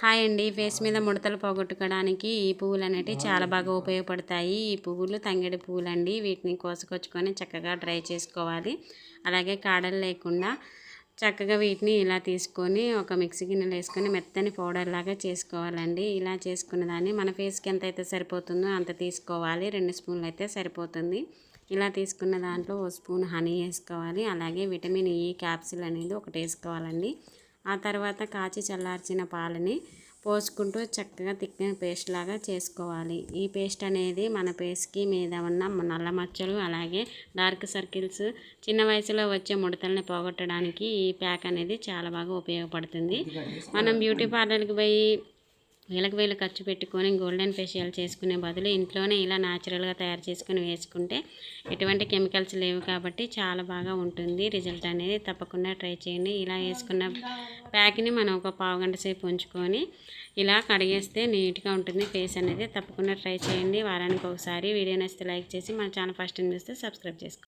Hi అండి. Face మీద ముడతలు పోగొట్టుకోవడానికి ఈ పువ్వులు అనేవి చాలా బాగా ఉపయోగపడతాయి. ఈ పువ్వులు తంగేడి పువ్వులు అండి వీటిని కోసుకొచ్చుకొని చక్కగా డ్రై చేసుకోవాలి. అలాగే కాడలు లేకుండా చక్కగా వీటిని ఇలా తీసుకొని ఒక మిక్సీ గిన్నెలు వేసుకొని మెత్తని పౌడర్ లాగా చేసుకోవాలండి. ఇలా చేసుకున్న దాన్ని మన ఫేస్కి ఎంత అయితే సరిపోతుందో అంత తీసుకోవాలి. రెండు స్పూన్లు అయితే సరిపోతుంది. ఇలా తీసుకున్న దాంట్లో ఓ స్పూన్ హనీ వేసుకోవాలి. అలాగే విటమిన్ ఈ క్యాప్సిల్ అనేది ఒకటి వేసుకోవాలండి. ఆ తర్వాత కాచి చల్లార్చిన పాలని పోసుకుంటూ చక్కగా తిక్కిన పేస్ట్ లాగా చేసుకోవాలి. ఈ పేస్ట్ అనేది మన పేస్ట్కి మీద ఉన్న నల్ల మచ్చలు అలాగే డార్క్ సర్కిల్స్ చిన్న వయసులో వచ్చే ముడతల్ని పోగొట్టడానికి ఈ ప్యాక్ అనేది చాలా బాగా ఉపయోగపడుతుంది. మనం బ్యూటీ పార్లర్కి పోయి వేలకు వేలు ఖర్చు పెట్టుకొని గోల్డెన్ ఫేషియల్ చేసుకునే బదులు ఇంట్లోనే ఇలా న్యాచురల్గా తయారు చేసుకుని వేసుకుంటే ఎటువంటి కెమికల్స్ లేవు కాబట్టి చాలా బాగా ఉంటుంది. రిజల్ట్ అనేది తప్పకుండా ట్రై చేయండి. ఇలా వేసుకున్న ప్యాక్ని మనం ఒక పావు గంట సేపు ఉంచుకొని ఇలా కడిగేస్తే నీట్గా ఉంటుంది. ఫేస్ అనేది తప్పకుండా ట్రై చేయండి. వారానికి ఒకసారి వీడియో నచ్చితే లైక్ చేసి మన ఛానల్ ఫస్ట్ చూస్తే సబ్స్క్రైబ్ చేసుకోండి.